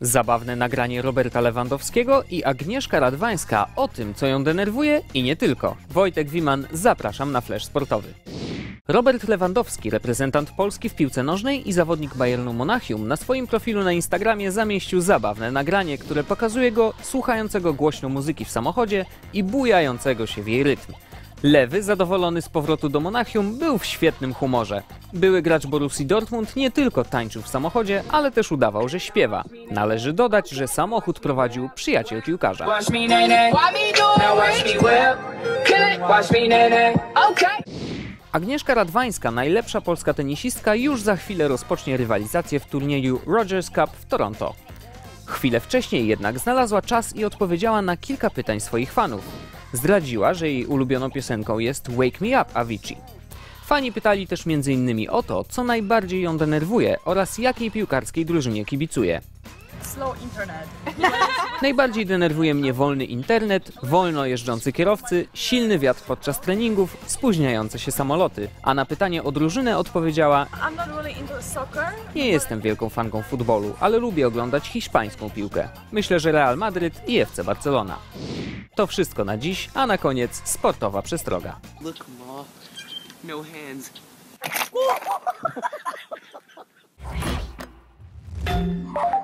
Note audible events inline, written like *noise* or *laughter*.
Zabawne nagranie Roberta Lewandowskiego i Agnieszka Radwańska o tym, co ją denerwuje i nie tylko. Wojtek Wiman, zapraszam na flash sportowy. Robert Lewandowski, reprezentant Polski w piłce nożnej i zawodnik Bayernu Monachium, na swoim profilu na Instagramie zamieścił zabawne nagranie, które pokazuje go słuchającego głośno muzyki w samochodzie i bujającego się w jej rytm. Lewy, zadowolony z powrotu do Monachium, był w świetnym humorze. Były gracz Borussii Dortmund nie tylko tańczył w samochodzie, ale też udawał, że śpiewa. Należy dodać, że samochód prowadził przyjaciel piłkarza. Agnieszka Radwańska, najlepsza polska tenisistka, już za chwilę rozpocznie rywalizację w turnieju Rogers Cup w Toronto. Chwilę wcześniej jednak znalazła czas i odpowiedziała na kilka pytań swoich fanów. Zdradziła, że jej ulubioną piosenką jest Wake Me Up Avicii. Fani pytali też m.in. o to, co najbardziej ją denerwuje oraz jakiej piłkarskiej drużynie kibicuje. slow internet. Najbardziej denerwuje mnie wolny internet, wolno jeżdżący kierowcy, silny wiatr podczas treningów, spóźniające się samoloty. A na pytanie o drużynę odpowiedziała. Nie jestem wielką fanką futbolu, ale lubię oglądać hiszpańską piłkę. Myślę, że Real Madryt i FC Barcelona. To wszystko na dziś, a na koniec sportowa przestroga. Look, Ma. No hands. *laughs*